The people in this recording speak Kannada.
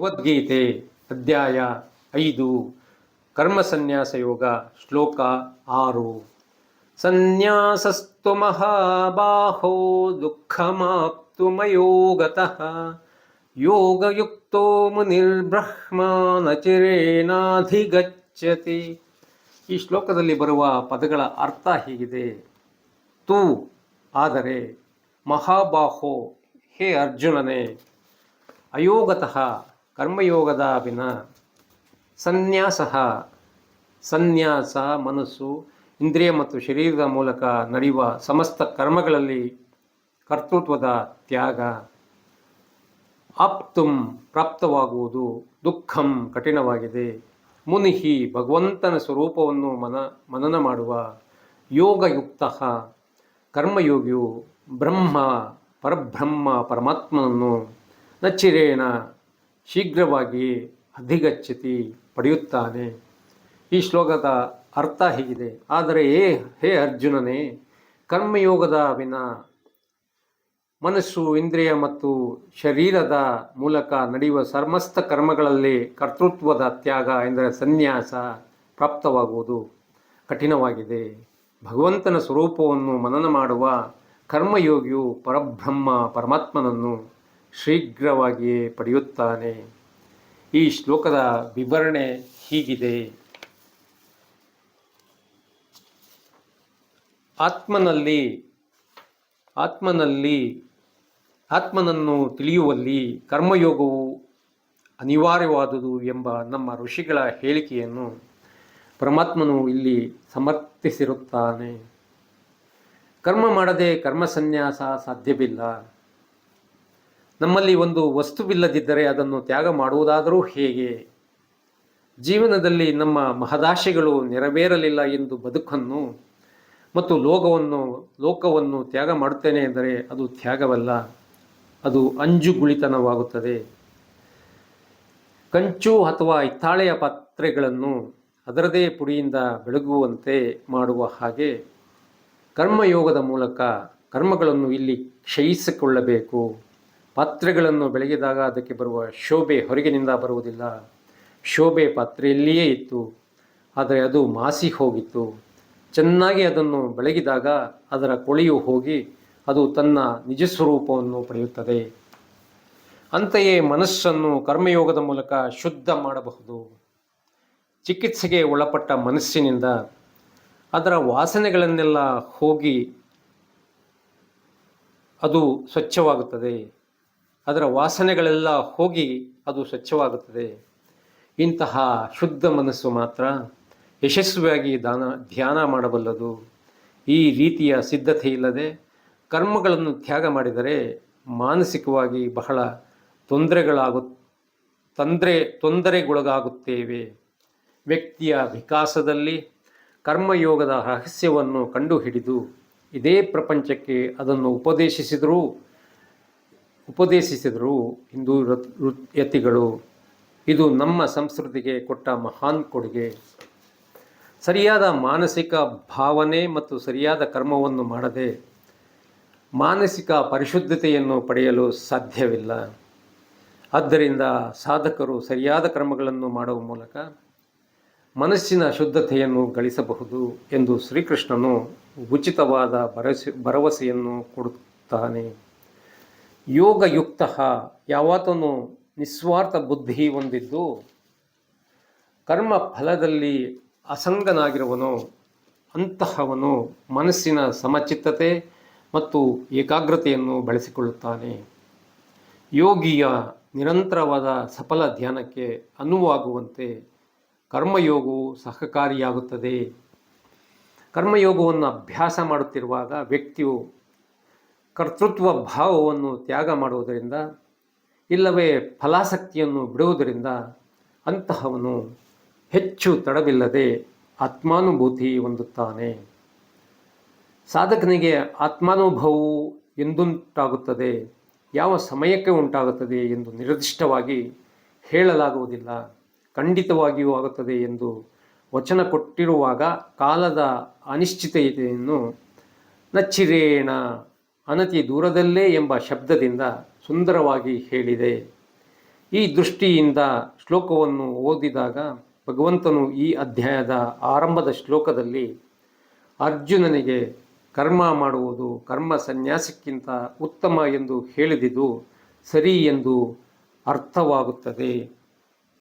ಭಗವದ್ಗೀತೆ ಅಧ್ಯಾಯ ಐದು ಕರ್ಮ ಸನ್ಯಾಸ ಯೋಗ ಶ್ಲೋಕ ಆರು. ಸನ್ಯಾಸಸ್ತು ಮಹಾಬಾಹೋ ದುಃಖಮಾಪ್ತುಮಯೋಗತಃ ಯೋಗಯುಕ್ತೋ ಮುನಿರ್ಬ್ರಹ್ಮ ನಚಿರೇನಾಧಿಗಚ್ಚತಿ ಚಿರೇನಾಧಿಗಚ್ಚತಿ ಈ ಶ್ಲೋಕದಲ್ಲಿ ಬರುವ ಪದಗಳ ಅರ್ಥ ಹೀಗಿದೆ. ತೂ, ಆದರೆ ಮಹಾಬಾಹೋ ಹೇ ಅರ್ಜುನನೇ, ಅಯೋಗತಃ ಕರ್ಮಯೋಗದ ವಿನ ಸನ್ಯಾಸ. ಸನ್ಯಾಸ ಮನಸ್ಸು ಇಂದ್ರಿಯ ಮತ್ತು ಶರೀರದ ಮೂಲಕ ನಡೆಯುವ ಸಮಸ್ತ ಕರ್ಮಗಳಲ್ಲಿ ಕರ್ತೃತ್ವದ ತ್ಯಾಗ. ಆಪ್ತುಂ ಪ್ರಾಪ್ತವಾಗುವುದು ದುಃಖಂ ಕಠಿಣವಾಗಿದೆ. ಮುನಿಹಿ ಭಗವಂತನ ಸ್ವರೂಪವನ್ನು ಮನ, ಮನನ ಮಾಡುವ ಯೋಗಯುಕ್ತ. ಕರ್ಮಯೋಗಿಯು ಬ್ರಹ್ಮ ಪರಬ್ರಹ್ಮ ಪರಮಾತ್ಮನನ್ನು ನಚ್ಚಿರೇಣ ಶೀಘ್ರವಾಗಿ ಅಧಿಗಚ್ಚತಿ ಪಡೆಯುತ್ತಾನೆ. ಈ ಶ್ಲೋಕದ ಅರ್ಥ ಹೀಗಿದೆ. ಆದರೆ ಏ ಹೇ ಅರ್ಜುನನೇ, ಕರ್ಮಯೋಗದ ವಿನ ಮನಸ್ಸು, ಇಂದ್ರಿಯ ಮತ್ತು ಶರೀರದ ಮೂಲಕ ನಡೆಯುವ ಸಮಸ್ತ ಕರ್ಮಗಳಲ್ಲಿ ಕರ್ತೃತ್ವದ ತ್ಯಾಗ ಎಂದರೆ ಸನ್ಯಾಸ ಪ್ರಾಪ್ತವಾಗುವುದು. ಕಠಿಣವಾಗಿದೆ. ಭಗವಂತನ ಸ್ವರೂಪವನ್ನು ಮನನ ಮಾಡುವ ಕರ್ಮಯೋಗಿಯು ಪರಬ್ರಹ್ಮ ಪರಮಾತ್ಮನನ್ನು ಶೀಘ್ರವಾಗಿಯೇ ಪಡೆಯುತ್ತಾನೆ. ಈ ಶ್ಲೋಕದ ವಿವರಣೆ ಹೀಗಿದೆ. ಆತ್ಮನಲ್ಲಿ ಆತ್ಮನಲ್ಲಿ ಆತ್ಮನನ್ನು ತಿಳಿಯುವಲ್ಲಿ ಕರ್ಮಯೋಗವು ಅನಿವಾರ್ಯವಾದುದು ಎಂಬ ನಮ್ಮ ಋಷಿಗಳ ಹೇಳಿಕೆಯನ್ನು ಪರಮಾತ್ಮನು ಇಲ್ಲಿ ಸಮರ್ಥಿಸಿರುತ್ತಾನೆ. ಕರ್ಮ ಮಾಡದೆ ಕರ್ಮ ಸನ್ಯಾಸ ಸಾಧ್ಯವಿಲ್ಲ. ನಮ್ಮಲ್ಲಿ ಒಂದು ವಸ್ತುವಿಲ್ಲದಿದ್ದರೆ ಅದನ್ನು ತ್ಯಾಗ ಮಾಡುವುದಾದರೂ ಹೇಗೆ? ಜೀವನದಲ್ಲಿ ನಮ್ಮ ಮಹದಾಶೆಗಳು ನೆರವೇರಲಿಲ್ಲ ಎಂದು ಬದುಕನ್ನು ಮತ್ತು ಲೋಕವನ್ನು ಲೋಕವನ್ನು ತ್ಯಾಗ ಮಾಡುತ್ತೇನೆ ಎಂದರೆ ಅದು ತ್ಯಾಗವಲ್ಲ, ಅದು ಅಂಜುಗುಳಿತನವಾಗುತ್ತದೆ. ಕಂಚು ಅಥವಾ ಹಿತ್ತಾಳೆಯ ಪಾತ್ರೆಗಳನ್ನು ಅದರದೇ ಪುಡಿಯಿಂದ ಬೆಳಗುವಂತೆ ಮಾಡುವ ಹಾಗೆ ಕರ್ಮಯೋಗದ ಮೂಲಕ ಕರ್ಮಗಳನ್ನು ಇಲ್ಲಿ ಕ್ಷಯಿಸಿಕೊಳ್ಳಬೇಕು. ಪಾತ್ರೆಗಳನ್ನು ಬೆಳಗಿದಾಗ ಅದಕ್ಕೆ ಬರುವ ಶೋಭೆ ಹೊರಗಿನಿಂದ ಬರುವುದಿಲ್ಲ. ಶೋಭೆ ಪಾತ್ರೆಯಲ್ಲಿಯೇ ಇತ್ತು, ಆದರೆ ಅದು ಮಾಸಿ ಹೋಗಿತ್ತು. ಚೆನ್ನಾಗಿ ಅದನ್ನು ಬೆಳಗಿದಾಗ ಅದರ ಕೊಳೆಯು ಹೋಗಿ ಅದು ತನ್ನ ನಿಜ ಸ್ವರೂಪವನ್ನು ಪಡೆಯುತ್ತದೆ. ಅಂತೆಯೇ ಮನಸ್ಸನ್ನು ಕರ್ಮಯೋಗದ ಮೂಲಕ ಶುದ್ಧ ಮಾಡಬಹುದು. ಚಿಕಿತ್ಸೆಗೆ ಒಳಪಟ್ಟ ಮನಸ್ಸಿನಿಂದ ಅದರ ವಾಸನೆಗಳನ್ನೆಲ್ಲ ಹೋಗಿ ಅದು ಸ್ವಚ್ಛವಾಗುತ್ತದೆ. ಅದರ ವಾಸನೆಗಳೆಲ್ಲ ಹೋಗಿ ಅದು ಸ್ವಚ್ಛವಾಗುತ್ತದೆ. ಇಂತಹ ಶುದ್ಧ ಮನಸ್ಸು ಮಾತ್ರ ಯಶಸ್ವಿಯಾಗಿ ದಾನ, ಧ್ಯಾನ ಮಾಡಬಲ್ಲದು. ಈ ರೀತಿಯ ಸಿದ್ಧತೆ ಇಲ್ಲದೆ ಕರ್ಮಗಳನ್ನು ತ್ಯಾಗ ಮಾಡಿದರೆ ಮಾನಸಿಕವಾಗಿ ಬಹಳ ತೊಂದರೆಗಳಾಗು, ತೊಂದರೆ, ತೊಂದರೆಗೊಳಗಾಗುತ್ತೇವೆ. ವ್ಯಕ್ತಿಯ ವಿಕಾಸದಲ್ಲಿ ಕರ್ಮಯೋಗದ ರಹಸ್ಯವನ್ನು ಕಂಡುಹಿಡಿದು ಇದೇ ಪ್ರಪಂಚಕ್ಕೆ ಅದನ್ನು ಉಪದೇಶಿಸಿದರೂ ಉಪದೇಶಿಸಿದರು ಹಿಂದೂ ಯತಿಗಳು ಇದು ನಮ್ಮ ಸಂಸ್ಕೃತಿಗೆ ಕೊಟ್ಟ ಮಹಾನ್ ಕೊಡುಗೆ. ಸರಿಯಾದ ಮಾನಸಿಕ ಭಾವನೆ ಮತ್ತು ಸರಿಯಾದ ಕರ್ಮವನ್ನು ಮಾಡದೆ ಮಾನಸಿಕ ಪರಿಶುದ್ಧತೆಯನ್ನು ಪಡೆಯಲು ಸಾಧ್ಯವಿಲ್ಲ. ಆದ್ದರಿಂದ ಸಾಧಕರು ಸರಿಯಾದ ಕ್ರಮಗಳನ್ನು ಮಾಡುವ ಮೂಲಕ ಮನಸ್ಸಿನ ಶುದ್ಧತೆಯನ್ನು ಗಳಿಸಬಹುದು ಎಂದು ಶ್ರೀಕೃಷ್ಣನು ಉಚಿತವಾದ ಭರವಸೆ, ಭರವಸೆಯನ್ನು ಕೊಡುತ್ತಾನೆ. ಯೋಗಯುಕ್ತ ಯಾವತ್ತೂ ನಿಸ್ವಾರ್ಥ ಬುದ್ಧಿ ಹೊಂದಿದ್ದು ಕರ್ಮ ಫಲದಲ್ಲಿ ಅಸಂಗನಾಗಿರುವನು, ಅಂತಹವನು ಮನಸ್ಸಿನ ಸಮಚಿತ್ತತೆ ಮತ್ತು ಏಕಾಗ್ರತೆಯನ್ನು ಬಳಸಿಕೊಳ್ಳುತ್ತಾನೆ. ಯೋಗಿಯ ನಿರಂತರವಾದ ಸಫಲ ಧ್ಯಾನಕ್ಕೆ ಅನುವಾಗುವಂತೆ ಕರ್ಮಯೋಗವು ಸಹಕಾರಿಯಾಗುತ್ತದೆ. ಕರ್ಮಯೋಗವನ್ನು ಅಭ್ಯಾಸ ಮಾಡುತ್ತಿರುವಾಗ ವ್ಯಕ್ತಿಯು ಕರ್ತೃತ್ವ ಭಾವವನ್ನು ತ್ಯಾಗ ಮಾಡುವುದರಿಂದ, ಇಲ್ಲವೇ ಫಲಾಸಕ್ತಿಯನ್ನು ಬಿಡುವುದರಿಂದ ಅಂತಹವನು ಹೆಚ್ಚು ತಡವಿಲ್ಲದೆ ಆತ್ಮಾನುಭೂತಿ ಹೊಂದುತ್ತಾನೆ. ಸಾಧಕನಿಗೆ ಆತ್ಮಾನುಭವವು ಎಂದುಂಟಾಗುತ್ತದೆ, ಯಾವ ಸಮಯಕ್ಕೆ ಉಂಟಾಗುತ್ತದೆ ಎಂದು ನಿರ್ದಿಷ್ಟವಾಗಿ ಹೇಳಲಾಗುವುದಿಲ್ಲ, ಖಂಡಿತವಾಗಿಯೂ ಆಗುತ್ತದೆ ಎಂದು ವಚನ ಕೊಟ್ಟಿರುವಾಗ ಕಾಲದ ಅನಿಶ್ಚಿತತೆಯನ್ನು ನಚ್ಚಿರೇಣ. ಅನತಿ ದೂರದಲ್ಲೇ ಎಂಬ ಶಬ್ದದಿಂದ ಸುಂದರವಾಗಿ ಹೇಳಿದೆ. ಈ ದೃಷ್ಟಿಯಿಂದ ಶ್ಲೋಕವನ್ನು ಓದಿದಾಗ ಭಗವಂತನು ಈ ಅಧ್ಯಾಯದ ಆರಂಭದ ಶ್ಲೋಕದಲ್ಲಿ ಅರ್ಜುನನಿಗೆ ಕರ್ಮ ಮಾಡುವುದು, ಕರ್ಮ ಸನ್ಯಾಸಕ್ಕಿಂತ ಉತ್ತಮ ಎಂದು ಹೇಳಿದಿದು ಸರಿ ಎಂದು ಅರ್ಥವಾಗುತ್ತದೆ.